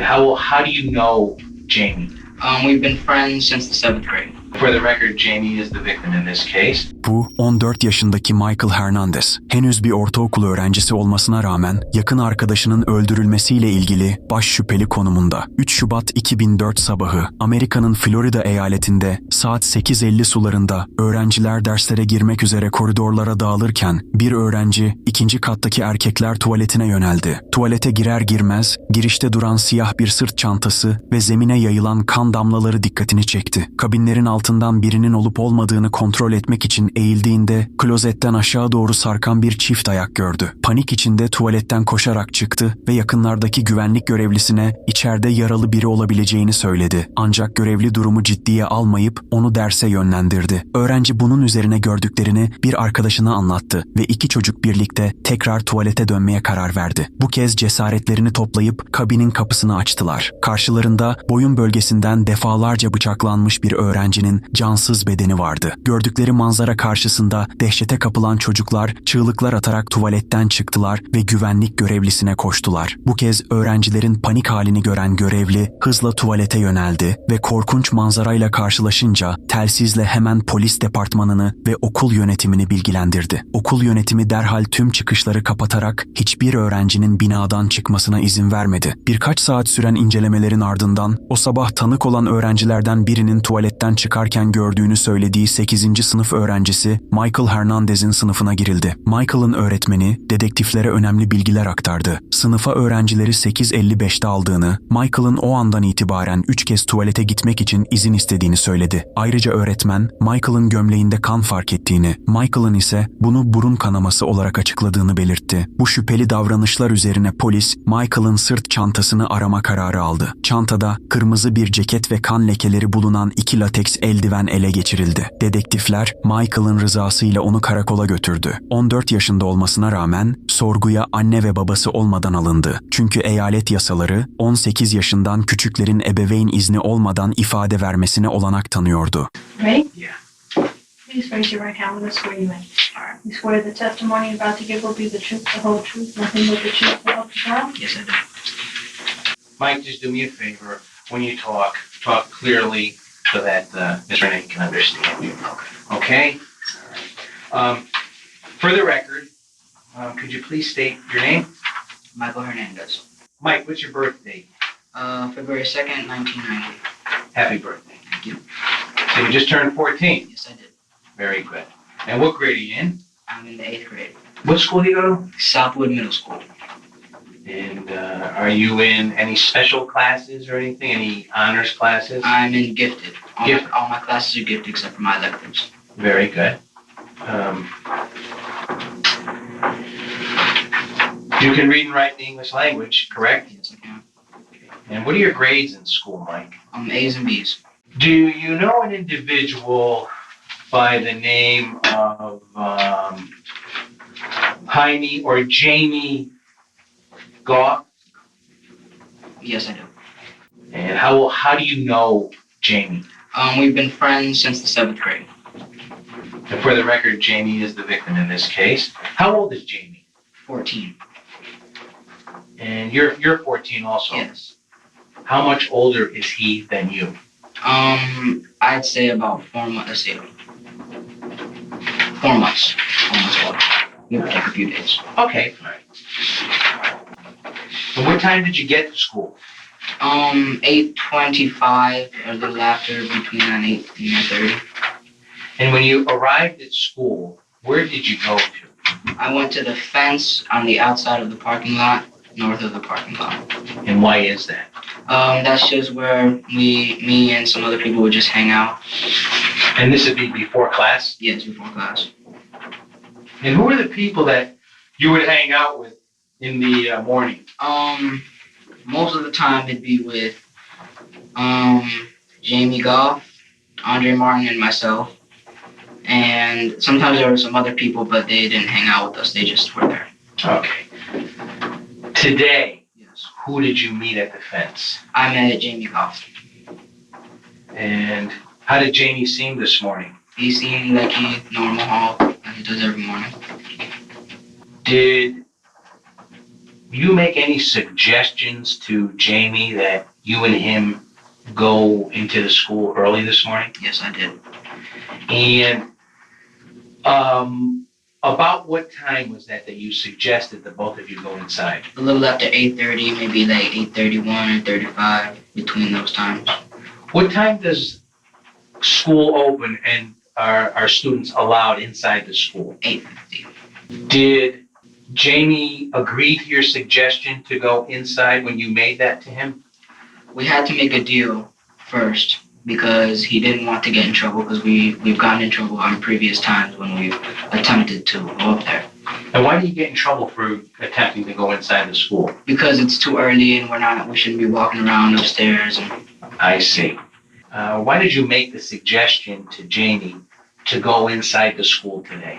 How how do you know Jamie? Um, we've been friends since the seventh grade. Bu 14 yaşındaki Michael Hernandez. Henüz bir ortaokul öğrencisi olmasına rağmen yakın arkadaşının öldürülmesiyle ilgili baş şüpheli konumunda. 3 Şubat 2004 sabahı Amerika'nın Florida eyaletinde saat 8.50 sularında öğrenciler derslere girmek üzere koridorlara dağılırken bir öğrenci ikinci kattaki erkekler tuvaletine yöneldi. Tuvalete girer girmez girişte duran siyah bir sırt çantası ve zemine yayılan kan damlaları dikkatini çekti. Kabinlerin altından birinin olup olmadığını kontrol etmek için eğildiğinde klozetten aşağı doğru sarkan bir çift ayak gördü. Panik içinde tuvaletten koşarak çıktı ve yakınlardaki güvenlik görevlisine içeride yaralı biri olabileceğini söyledi. Ancak görevli durumu ciddiye almayıp onu derse yönlendirdi. Öğrenci bunun üzerine gördüklerini bir arkadaşına anlattı ve iki çocuk birlikte tekrar tuvalete dönmeye karar verdi. Bu kez cesaretlerini toplayıp kabinin kapısını açtılar. Karşılarında boyun bölgesinden defalarca bıçaklanmış bir öğrencinin cansız bedeni vardı. Gördükleri manzara karşısında dehşete kapılan çocuklar çığlıklar atarak tuvaletten çıktılar ve güvenlik görevlisine koştular. Bu kez öğrencilerin panik halini gören görevli hızla tuvalete yöneldi ve korkunç manzarayla karşılaşınca telsizle hemen polis departmanını ve okul yönetimini bilgilendirdi. Okul yönetimi derhal tüm çıkışları kapatarak hiçbir öğrencinin binadan çıkmasına izin vermedi. Birkaç saat süren incelemelerin ardından o sabah tanık olan öğrencilerden birinin tuvaletten çıkarken gördüğünü söylediği 8. sınıf öğrencisi Michael Hernandez'in sınıfına girildi. Michael'ın öğretmeni dedektiflere önemli bilgiler aktardı. Sınıfa öğrencileri 8.55'te aldığını, Michael'ın o andan itibaren 3 kez tuvalete gitmek için izin istediğini söyledi. Ayrıca öğretmen Michael'ın gömleğinde kan fark ettiğini, Michael'ın ise bunu burun kanaması olarak açıkladığını belirtti. Bu şüpheli davranışlar üzerine polis Michael'ın sırt çantasını arama kararı aldı. Çantada kırmızı bir ceket ve kan lekeleri bulunan iki lateks eldiven ele geçirildi. Dedektifler Michael'ın rızasıyla onu karakola götürdü. 14 yaşında olmasına rağmen sorguya anne ve babası olmadan alındı. Çünkü eyalet yasaları 18 yaşından küçüklerin ebeveyn izni olmadan ifade vermesine olanak tanıyordu. Ready? Yeah. Please raise your right hand when I swear you in. You swear the testimony you're about to give will be the truth, the whole truth, nothing but the truth, so help you God? Yes, I do. Mike, just do me a favor when you talk, talk clearly so that uh, Ms. Renee can understand you. Okay? Um, for the record, um, could you please state your name? Michael Hernandez. Mike, what's your birthday? Uh, February 2nd, 1990. Happy birthday. Thank you. So you just turned 14. Yes, I did. Very good. And what grade are you in? I'm in the eighth grade. What school do you go to? Southwood Middle School. And uh, are you in any special classes or anything? Any honors classes? I'm in gifted. All, Gifted. My, all my classes are gifted except for my electives. Very good. Um, you can read and write the English language, correct? Yes, I can. And what are your grades in school, Mike? Um, A's and B's. Do you know an individual by the name of um, Jaime or Jamie Goff? Yes, I do. And how how do you know Jamie? Um, we've been friends since the seventh grade. And for the record, Jamie is the victim in this case. How old is Jamie? 14. And you're you're 14 also. Yes. How much older is he than you? Um, I'd say about four months. Let's. Four months. Four months old. Give or take a few days. Okay. And what time did you get to school? Um, 8.25, a little after, between 9 8 and 9.30. And when you arrived at school, where did you go to? I went to the fence on the outside of the parking lot, north of the parking lot. And why is that? Um, that's just where we, me and some other people would just hang out. And this would be before class? Yes, before class. And who were the people that you would hang out with in the uh, morning? Um, most of the time it'd be with, um, Jamie Goff, Andre Martin, and myself. And sometimes there were some other people, but they didn't hang out with us. They just were there. Okay. Today, Yes. who did you meet at the fence? I met Jamie Goff. And how did Jamie seem this morning? He seemed like he normal hall like he does every morning. Did you make any suggestions to Jamie that you and him go into the school early this morning? Yes, I did. And um, about what time was that that you suggested that both of you go inside? A little after 8:30, maybe like 8:31 or 35, between those times. What time does school open and are, are students allowed inside the school? 8:50. Did Jamie agree to your suggestion to go inside when you made that to him? We had to make a deal first because he didn't want to get in trouble because we we've gotten in trouble on previous times when we've attempted to go up there And why do you get in trouble for attempting to go inside the school? because it's too early and we're not we shouldn't be walking around upstairs and I see. Uh, why did you make the suggestion to Jamie to go inside the school today?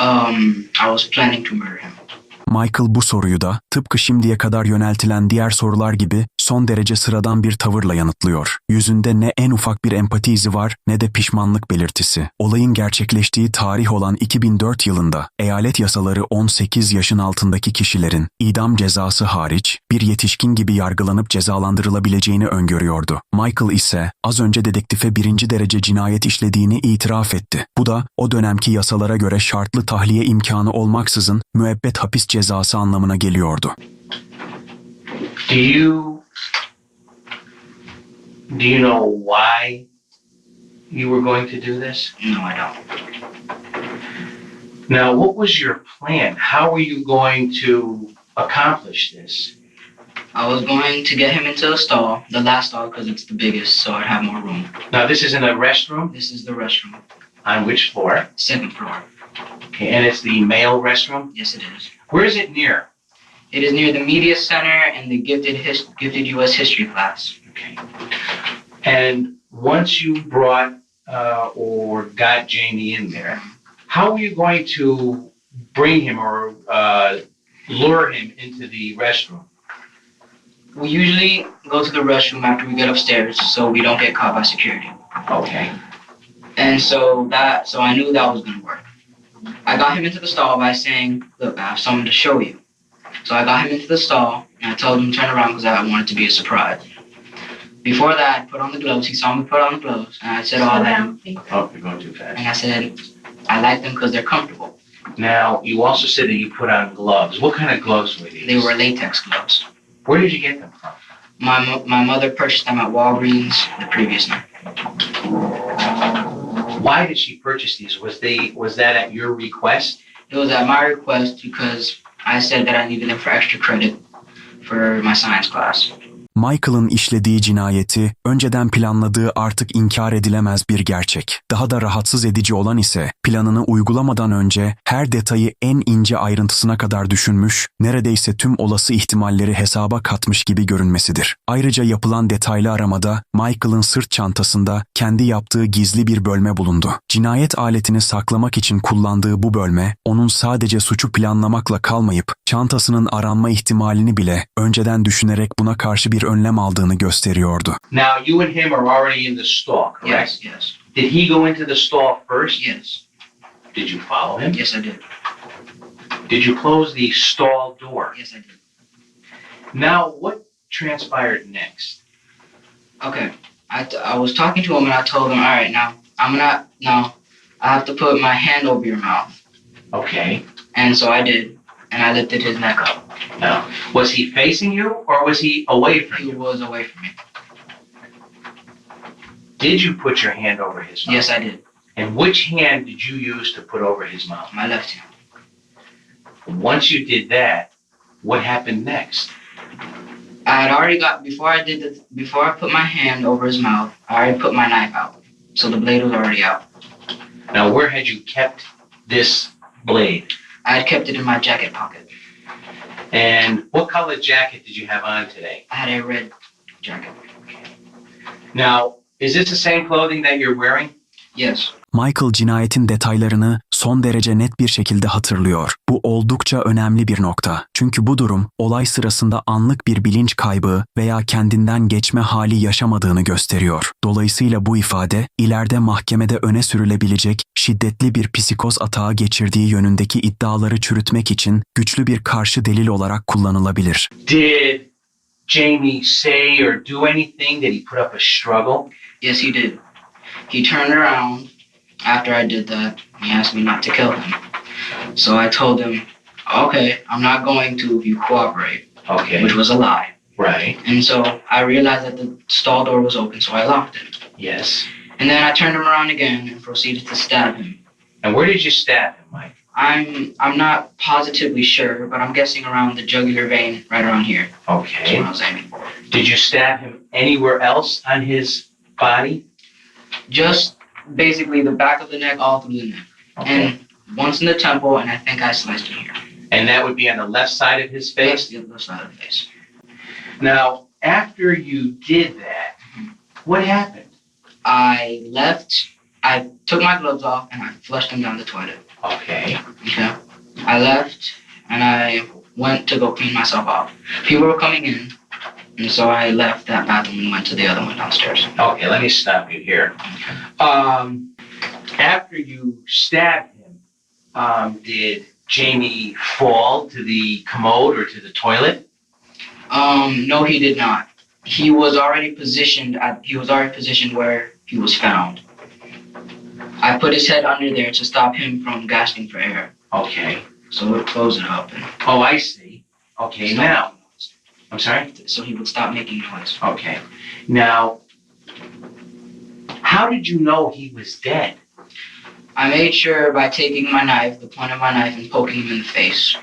Um I was planning to murder him. Michael bu soruyu da tıpkı şimdiye kadar yöneltilen diğer sorular gibi son derece sıradan bir tavırla yanıtlıyor. Yüzünde ne en ufak bir empati izi var ne de pişmanlık belirtisi. Olayın gerçekleştiği tarih olan 2004 yılında eyalet yasaları 18 yaşın altındaki kişilerin idam cezası hariç bir yetişkin gibi yargılanıp cezalandırılabileceğini öngörüyordu. Michael ise az önce dedektife birinci derece cinayet işlediğini itiraf etti. Bu da o dönemki yasalara göre şartlı tahliye imkanı olmaksızın müebbet hapis cezası anlamına geliyordu. Do you do you know why you were going to do this? No, I don't. Now, what was your plan? How were you going to accomplish this? I was going to get him into a stall, the last stall because it's the biggest, so I'd have more room. Now, this is in a restroom This is the restroom, on which floor? second floor. Okay, and it's the male restroom. Yes, it is. Where is it near? It is near the media center and the gifted his, gifted U.S. history class. Okay. And once you brought uh, or got Jamie in there, how were you going to bring him or uh, lure him into the restroom? We usually go to the restroom after we get upstairs, so we don't get caught by security. Okay. And so that, so I knew that was gonna work. I got him into the stall by saying, "Look, I have something to show you." So I got him into the stall, and I told him to turn around because I wanted to be a surprise. Before that, I put on the gloves. He saw me put on the gloves, and I said, "Oh, I like them. Oh, you're going too fast. And I said, "I like them because they're comfortable. Now, you also said that you put on gloves. What kind of gloves were these? They were latex gloves. Where did you get them from? My mo- my mother purchased them at Walgreens the previous night. Why did she purchase these? Was they was that at your request? It was at my request because I said that I needed them for extra credit for my science class. Michael'ın işlediği cinayeti önceden planladığı artık inkar edilemez bir gerçek. Daha da rahatsız edici olan ise planını uygulamadan önce her detayı en ince ayrıntısına kadar düşünmüş, neredeyse tüm olası ihtimalleri hesaba katmış gibi görünmesidir. Ayrıca yapılan detaylı aramada Michael'ın sırt çantasında kendi yaptığı gizli bir bölme bulundu. Cinayet aletini saklamak için kullandığı bu bölme, onun sadece suçu planlamakla kalmayıp çantasının aranma ihtimalini bile önceden düşünerek buna karşı bir önlem aldığını gösteriyordu. Now you and him are already in the stall, correct? Yes, yes, Did he go into the stall first? yes, Did you follow him? yes, I did. Did you close the stall door? Yes, I did. Now, what transpired next? Okay, I, I was talking to him and I told him, all right, now I'm gonna now I have to put my hand over your mouth, Okay. and so I did, and I lifted his neck up. Now, was he facing you or was he away from you? He you? was away from me. Did you put your hand over his mouth? Yes, I did. And which hand did you use to put over his mouth? My left hand. Once you did that, what happened next? I had already got before I did the before I put my hand over his mouth. I already put my knife out, so the blade was already out. Now, where had you kept this blade? I had kept it in my jacket pocket. And what color jacket did you have on today? I had a red jacket. Now, is this the same clothing that you're wearing? Yes. Michael cinayetin detaylarını son derece net bir şekilde hatırlıyor. Bu oldukça önemli bir nokta. Çünkü bu durum olay sırasında anlık bir bilinç kaybı veya kendinden geçme hali yaşamadığını gösteriyor. Dolayısıyla bu ifade ileride mahkemede öne sürülebilecek şiddetli bir psikoz atağı geçirdiği yönündeki iddiaları çürütmek için güçlü bir karşı delil olarak kullanılabilir. Did Jamie say or do anything? Did he put up a struggle? Yes, he did. He turned around after I did that. He asked me not to kill him. So I told him, okay, I'm not going to if you cooperate, Okay, which was a lie. right. And so I realized that the stall door was open, so I locked it. Yes. And then I turned him around again and proceeded to stab him. And where did you stab him, Mike? I'm I'm not positively sure, but I'm guessing around the jugular vein right around here. That's Okay. what I was aiming for. Did you stab him anywhere else on his body? Just basically the back of the neck all through the neck. Okay. And once in the temple and I think I sliced him here. And that would be on the left side of his face? The other side of the face. Now, after you did that, mm-hmm. what happened? I left I took my gloves off and I flushed them down the toilet. Okay. Okay. I left and I went to go clean myself off. People were coming in, and so I left that bathroom and went to the other one downstairs. Okay, let me stop you here. Um, after you stabbed him, um, did Jamie fall to the commode or to the toilet? Um, no, he did not. He was already positioned at he was already positioned where he was found. I put his head under there to stop him from gasping for air. Okay. So close it up and Oh, I see. Okay, now. I'm sorry? so he would stop making noise. Okay. Now, how did you know he was dead? I made sure by taking my knife, the point of my knife, and poking him in the face.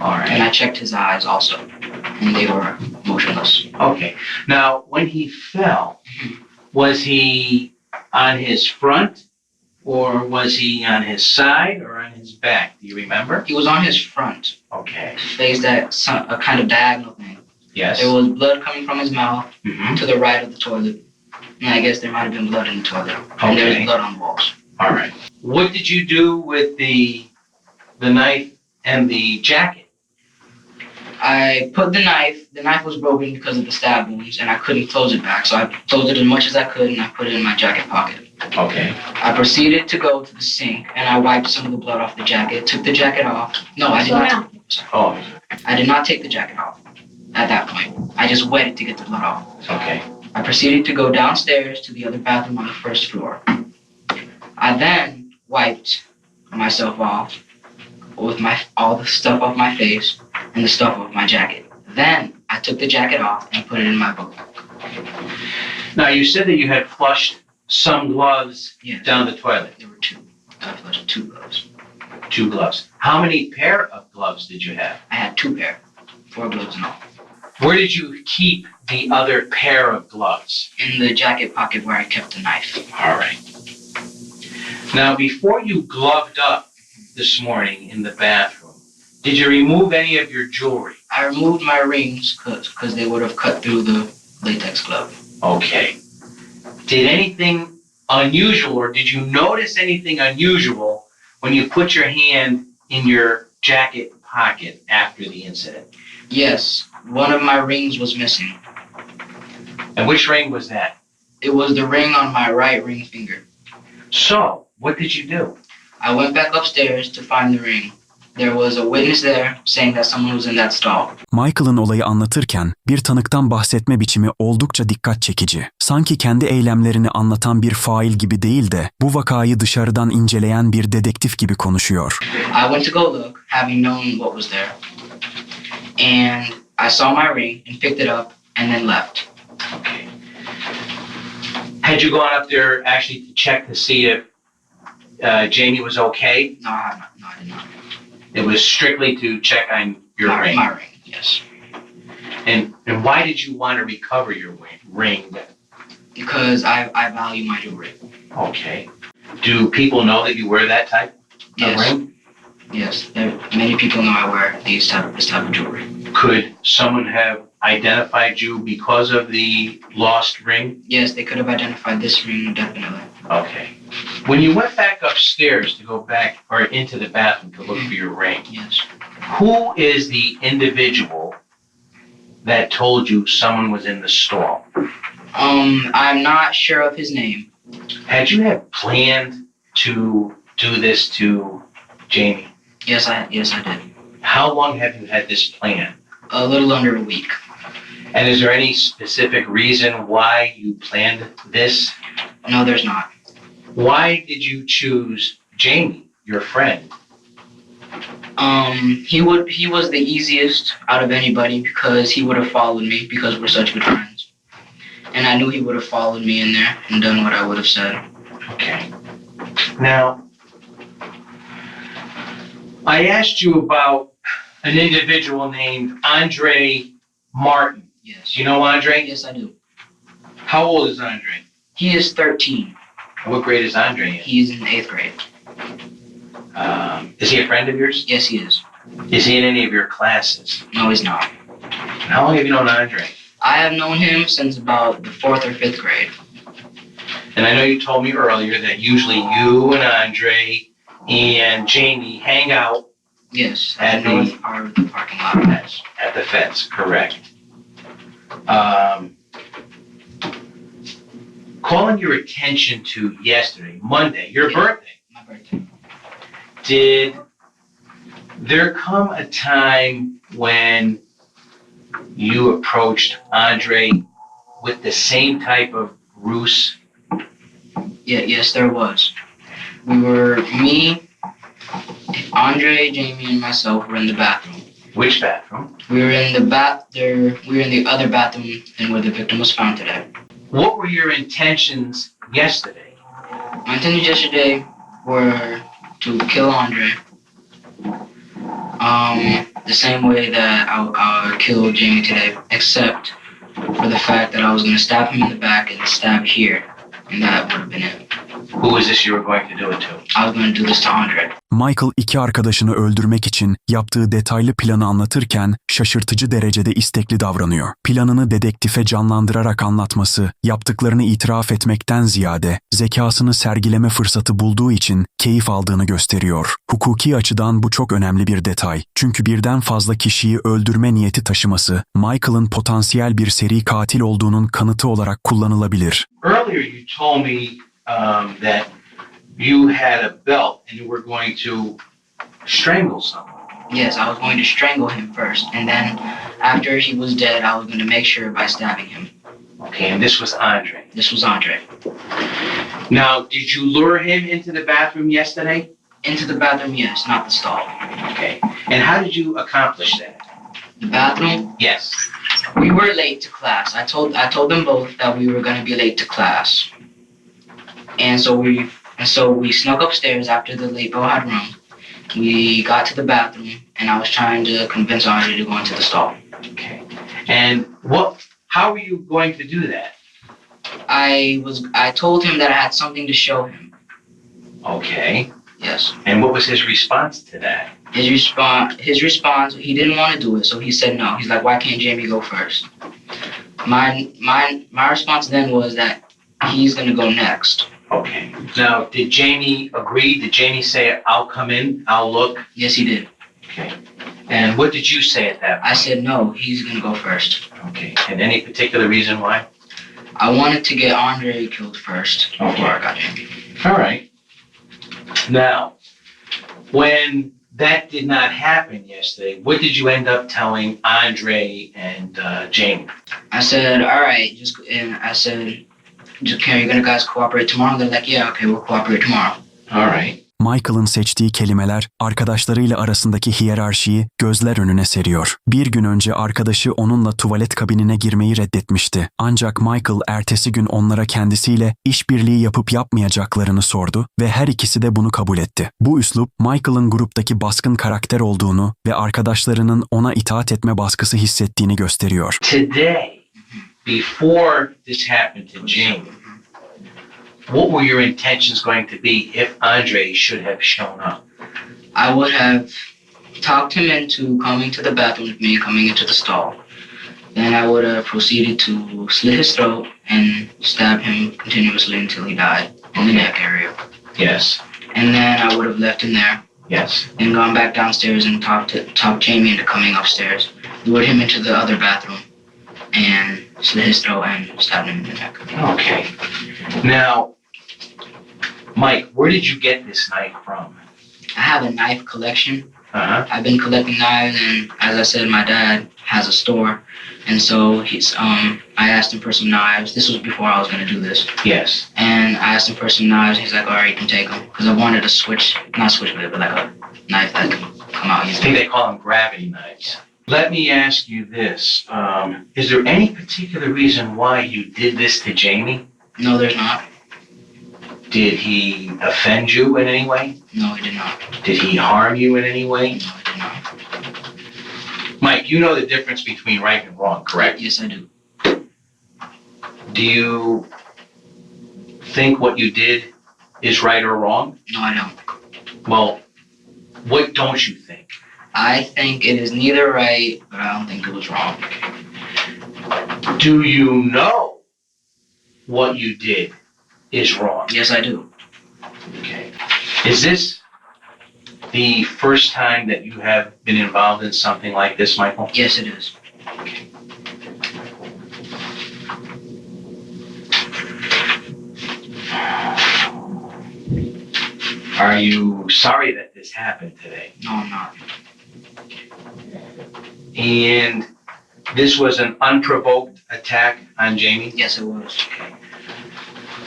All And right. I checked his eyes also, and they were motionless. Okay. Now, when he fell, mm-hmm. was he on his front or was he on his side or on his back? Do you remember? He was on his front, Okay. faced at some, a kind of diagonal thing. Yes. There was blood coming from his mouth hmm to the right of the toilet. And I guess there might have been blood in the toilet. Okay. And there was blood on the walls. All right. What did you do with the the knife and the jacket? I put the knife, the knife was broken because of the stab wounds, and I couldn't close it back. So I closed it as much as I could and I put it in my jacket pocket. Okay. I proceeded to go to the sink and I wiped some of the blood off the jacket, took the jacket off. No, I did Slow not. down. Oh, I did not take the jacket off at that point. I just waited to get the blood off. okay. I proceeded to go downstairs to the other bathroom on the first floor. I then wiped myself off with my all the stuff off my face and the stuff off my jacket. Then I took the jacket off and put it in my book. Now you said that you had flushed some gloves Yeah, down the toilet. there were two. I flushed two gloves. Two gloves. How many pair of gloves did you have? I had two pair, four gloves in all, Where did you keep the other pair of gloves? in the jacket pocket where I kept the knife. All right. Now, before you gloved up this morning in the bathroom, did you remove any of your jewelry? I removed my rings because they would have cut through the latex glove. Okay. Did anything unusual or did you notice anything unusual when you put your hand in your jacket pocket after the incident? Yes, one of my rings was missing. And which ring was that? It was the ring on my right ring finger. So, what did you do? I went back upstairs to find the ring. There was a witness there saying that someone was in that stall. Michael'ın olayı anlatırken bir tanıktan bahsetme biçimi oldukça dikkat çekici. Sanki kendi eylemlerini anlatan bir fail gibi değil de bu vakayı dışarıdan inceleyen bir dedektif gibi konuşuyor. I went to go look, having known what was there. And I saw my ring and picked it up and then left. Had you gone up there actually to check to see if uh, Jamie was okay? No, I. No, I did not. It was strictly to check on your ring. My ring, yes. And and why did you want to recover your wi- ring? Then? Because I, I value my jewelry. Okay. Do people know that you wear that type of Yes. ring? Yes. There, many people know I wear these type of, this type of jewelry. Could someone have identified you because of the lost ring? Yes, they could have identified this ring definitely. Okay. When you went back upstairs to go back or into the bathroom to look for your ring, Yes. who is the individual that told you someone was in the stall? Um, I'm not sure of his name. Had you had planned to do this to Jamie? Yes, I yes I did. How long have you had this plan? A little under a week. And is there any specific reason why you planned this? No, there's not. Why did you choose Jamie, your friend? Um, he would he was the easiest out of anybody because he would have followed me because we're such good friends. And I knew he would have followed me in there and done what I would have said. Okay. Now, I asked you about an individual named Andre Martin. Yes. Do you know Andre? Yes, I do. How old is Andre? He is 13. What grade is Andre in? He's in eighth grade. Um, is he a friend of yours? Yes, he is. Is he in any of your classes? No, he's not. How long have you known Andre? I have known him since about the fourth or fifth grade. And I know you told me earlier that usually you and Andre and Jamie hang out Yes, At at the north part of the parking lot. at, at the fence, correct? Um, calling your attention to yesterday, Monday, your birthday, My birthday. did there come a time when you approached Andre with the same type of ruse? Yeah, yes, there was. We were me, Andre, Jamie, and myself were in the bathroom. Which bathroom? We were in the bath. There, we were in the other bathroom than where the victim was found today. What were your intentions yesterday? My intentions yesterday were to kill Andre. Um, the same way that I, I killed Jamie today, except for the fact that I was gonna stab him in the back and stab here, and that would have been it. Who was this you were going to do it to? I was gonna do this to Andre. Michael iki arkadaşını öldürmek için yaptığı detaylı planı anlatırken şaşırtıcı derecede istekli davranıyor. Planını dedektife canlandırarak anlatması, yaptıklarını itiraf etmekten ziyade zekasını sergileme fırsatı bulduğu için keyif aldığını gösteriyor. Hukuki açıdan bu çok önemli bir detay. Çünkü birden fazla kişiyi öldürme niyeti taşıması, Michael'ın potansiyel bir seri katil olduğunun kanıtı olarak kullanılabilir. Earlier, you told me um, that you had a belt and you were going to strangle someone. Yes, I was going to strangle him first, and then after he was dead, I was going to make sure by stabbing him. Okay, and this was Andre. This was Andre. Now, did you lure him into the bathroom yesterday? Into the bathroom, yes, not the stall. Okay. And how did you accomplish that? The bathroom, Yes. we were late to class. I told I told them both that we were going to be late to class, and so we and so we snuck upstairs after the late bell had rung. We got to the bathroom, and I was trying to convince Andre to go into the stall. Okay. And what? How were you going to do that? I was I told him that I had something to show him. Okay. Yes. And what was his response to that? His response, his response, he didn't want to do it, so he said no. He's like, why can't Jamie go first? My my my response then was that he's gonna go next. Okay. Now, did Jamie agree? Did Jamie say, "I'll come in, I'll look"? Yes, he did. Okay. And what did you say at that? I said no. He's gonna go first. Okay. And any particular reason why? I wanted to get Andre killed first before Okay. I got Jamie. All right. Now, when that did not happen yesterday, what did you end up telling Andre and uh, Jamie? I said, all right, just and I said, just can you gonna guys cooperate tomorrow? They're like, yeah, okay, we'll cooperate tomorrow. All right. Michael'ın seçtiği kelimeler arkadaşlarıyla arasındaki hiyerarşiyi gözler önüne seriyor. Bir gün önce arkadaşı onunla tuvalet kabinine girmeyi reddetmişti. Ancak Michael ertesi gün onlara kendisiyle işbirliği yapıp yapmayacaklarını sordu ve her ikisi de bunu kabul etti. Bu üslup Michael'ın gruptaki baskın karakter olduğunu ve arkadaşlarının ona itaat etme baskısı hissettiğini gösteriyor. Today, before this happened to Jamie, what were your intentions going to be if Andre should have shown up? I would have talked him into coming to the bathroom with me, coming into the stall. Then I would have proceeded to slit his throat and stab him continuously until he died in the neck area. Yes, And then I would have left him there yes. and gone back downstairs and talked to talked Jamie into coming upstairs, lured him into the other bathroom, and slit his throat and stabbed him in the neck. Okay. Now, Mike, where did you get this knife from? I have a knife collection. Uh-huh. I've been collecting knives, and as I said, my dad has a store, and so he's um. I asked him for some knives. This was before I was gonna do this, Yes. and I asked him for some knives. He's like, "All right, you can take them," because I wanted a switch, not switchblade, but like a knife that can come out I think they call them gravity knives. Let me ask you this. Um, is there any particular reason why you did this to Jamie? No, there's not. Did he offend you in any way? No, he did not. Did he harm you in any way? No, he did not. Mike, you know the difference between right and wrong, correct? Yes, I do. Do you think what you did is right or wrong? No, I don't. Well, what don't you think? I think it is neither right, but I don't think it was wrong. Do you know what you did is wrong? Yes, I do. Okay. Is this the first time that you have been involved in something like this, Michael? Yes, it is. Are you sorry that this happened today? No, I'm not. And this was an unprovoked attack on Jamie? Yes, it was.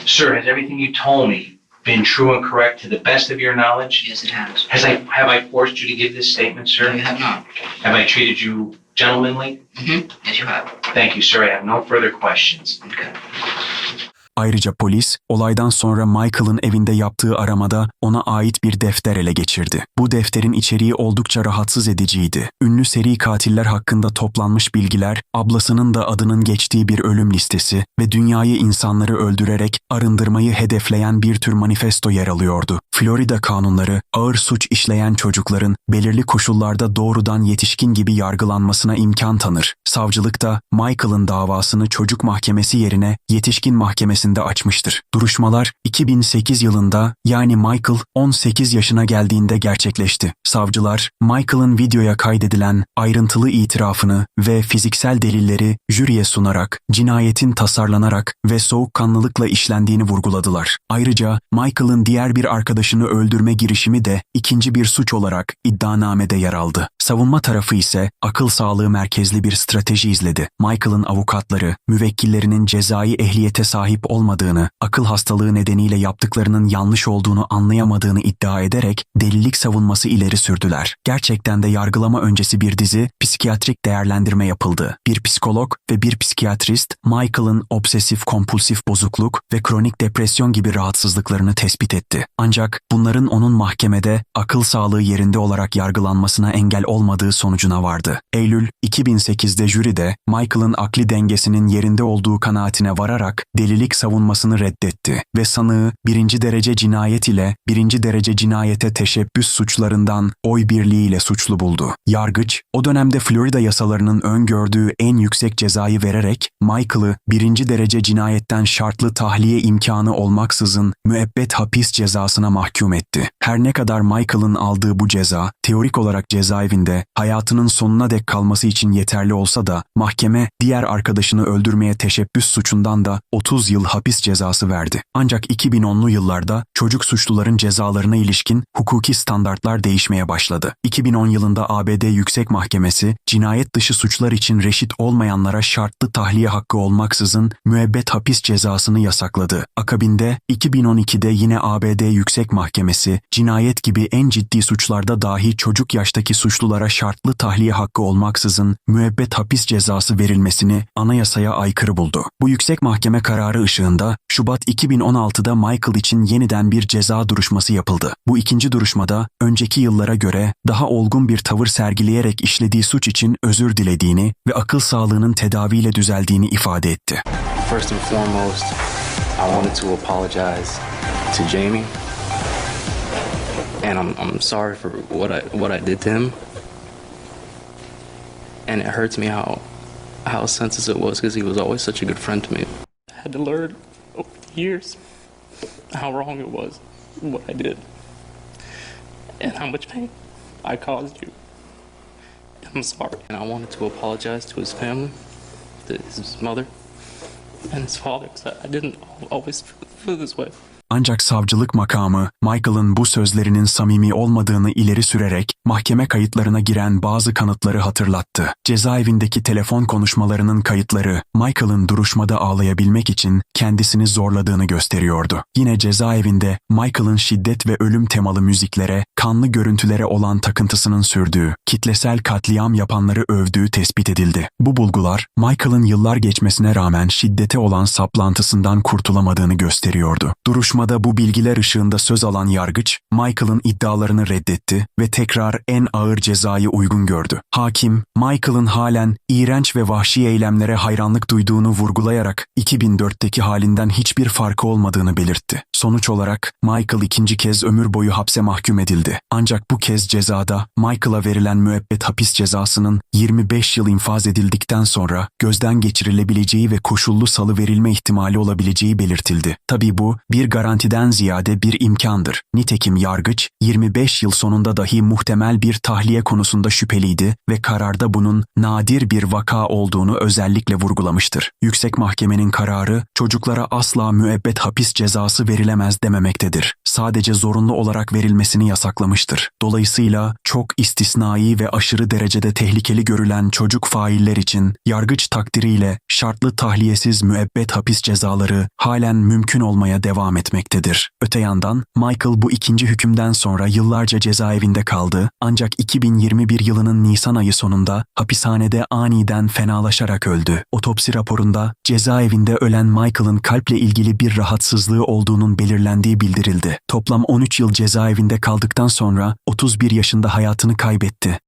Sir, has everything you told me been true and correct to the best of your knowledge? Yes, it has. Has I, have I forced you to give this statement, No, sir? you have not. Have I treated you gentlemanly? Mm-hmm. Yes, you have. Thank you, sir. I have no further questions. Okay. Ayrıca polis, olaydan sonra Michael'ın evinde yaptığı aramada ona ait bir defter ele geçirdi. Bu defterin içeriği oldukça rahatsız ediciydi. Ünlü seri katiller hakkında toplanmış bilgiler, ablasının da adının geçtiği bir ölüm listesi ve dünyayı insanları öldürerek arındırmayı hedefleyen bir tür manifesto yer alıyordu. Florida kanunları, ağır suç işleyen çocukların belirli koşullarda doğrudan yetişkin gibi yargılanmasına imkan tanır. Savcılık da Michael'ın davasını çocuk mahkemesi yerine yetişkin mahkemesinde açmıştır. Duruşmalar 2008 yılında yani Michael 18 yaşına geldiğinde gerçekleşti. Savcılar Michael'ın videoya kaydedilen ayrıntılı itirafını ve fiziksel delilleri jüriye sunarak cinayetin tasarlanarak ve soğukkanlılıkla işlendiğini vurguladılar. Ayrıca Michael'ın diğer bir arkadaşını öldürme girişimi de ikinci bir suç olarak iddianamede yer aldı. Savunma tarafı ise akıl sağlığı merkezli bir strateji izledi. Michael'ın avukatları, müvekkillerinin cezai ehliyete sahip olmadığını, akıl hastalığı nedeniyle yaptıklarının yanlış olduğunu anlayamadığını iddia ederek delilik savunması ileri sürdüler. Gerçekten de yargılama öncesi bir dizi psikiyatrik değerlendirme yapıldı. Bir psikolog ve bir psikiyatrist Michael'ın obsesif kompulsif bozukluk ve kronik depresyon gibi rahatsızlıklarını tespit etti. Ancak bunların onun mahkemede akıl sağlığı yerinde olarak yargılanmasına engel olmadığı sonucuna vardı. Eylül 2008'de jüride Michael'ın akli dengesinin yerinde olduğu kanaatine vararak delilik savunmasını reddetti ve sanığı birinci derece cinayet ile birinci derece cinayete teşebbüs suçlarından oy birliğiyle suçlu buldu. Yargıç, o dönemde Florida yasalarının öngördüğü en yüksek cezayı vererek Michael'ı birinci derece cinayetten şartlı tahliye imkanı olmaksızın müebbet hapis cezasına mahkum etti. Her ne kadar Michael'ın aldığı bu ceza teorik olarak cezaevinde hayatının sonuna dek kalması için yeterli olsa da mahkeme diğer arkadaşını öldürmeye teşebbüs suçundan da 30 yıl hapis cezası verdi. Ancak 2010'lu yıllarda çocuk suçluların cezalarına ilişkin hukuki standartlar değişmeye başladı. 2010 yılında ABD Yüksek Mahkemesi cinayet dışı suçlar için reşit olmayanlara şartlı tahliye hakkı olmaksızın müebbet hapis cezasını yasakladı. Akabinde 2012'de yine ABD Yüksek Mahkemesi cinayet gibi en ciddi suçlarda dahi çocuk yaştaki suçlulara şartlı tahliye hakkı olmaksızın müebbet hapis cezası verilmesini anayasaya aykırı buldu. Bu yüksek mahkeme kararı ışığında Şubat 2016'da Michael için yeniden bir ceza duruşması yapıldı. Bu ikinci duruşmada önceki yıllara göre daha olgun bir tavır sergileyerek işlediği suç için özür dilediğini ve akıl sağlığının tedaviyle düzeldiğini ifade etti. First and foremost, I wanted to apologize to Jamie. And I'm, I'm sorry for what I what I did to him. And it hurts me how how senseless it was because he was always such a good friend to me. I had to learn over the years how wrong it was, what I did, and how much pain I caused you. I'm sorry. And I wanted to apologize to his family, to his mother, and his father because I didn't always feel this way. Ancak savcılık makamı Michael'ın bu sözlerinin samimi olmadığını ileri sürerek mahkeme kayıtlarına giren bazı kanıtları hatırlattı. Cezaevindeki telefon konuşmalarının kayıtları Michael'ın duruşmada ağlayabilmek için kendisini zorladığını gösteriyordu. Yine cezaevinde Michael'ın şiddet ve ölüm temalı müziklere, kanlı görüntülere olan takıntısının sürdüğü, kitlesel katliam yapanları övdüğü tespit edildi. Bu bulgular Michael'ın yıllar geçmesine rağmen şiddete olan saplantısından kurtulamadığını gösteriyordu. Duruşmada bu bilgiler ışığında söz alan yargıç, Michael'ın iddialarını reddetti ve tekrar en ağır cezayı uygun gördü. Hakim, Michael'ın halen iğrenç ve vahşi eylemlere hayranlık duyduğunu vurgulayarak 2004'teki halinden hiçbir farkı olmadığını belirtti. Sonuç olarak Michael ikinci kez ömür boyu hapse mahkum edildi. Ancak bu kez cezada Michael'a verilen müebbet hapis cezasının 25 yıl infaz edildikten sonra gözden geçirilebileceği ve koşullu salı verilme ihtimali olabileceği belirtildi. Tabii bu bir garantiden ziyade bir imkandır. Nitekim yargıç 25 yıl sonunda dahi muhtemel bir tahliye konusunda şüpheliydi ve kararda bunun nadir bir vaka olduğunu özellikle vurgulamıştır. Yüksek Mahkemenin kararı çocuklara asla müebbet hapis cezası verilemez dememektedir. Sadece zorunlu olarak verilmesini yasaklamıştır. Dolayısıyla çok istisnai ve aşırı derecede tehlikeli görülen çocuk failler için yargıç takdiriyle şartlı tahliyesiz müebbet hapis cezaları halen mümkün olmaya devam etmektedir. Öte yandan Michael bu ikinci hükümden sonra yıllarca cezaevinde kaldı ancak 2021 yılının Nisan ayı sonunda hapishanede aniden fenalaşarak öldü. Otopsi raporunda cezaevinde ölen Michael'ın kalple ilgili bir rahatsızlığı olduğunun belirlendiği bildirildi. Toplam 13 yıl cezaevinde kaldıktan sonra 31 yaşında hayatını kaybetti.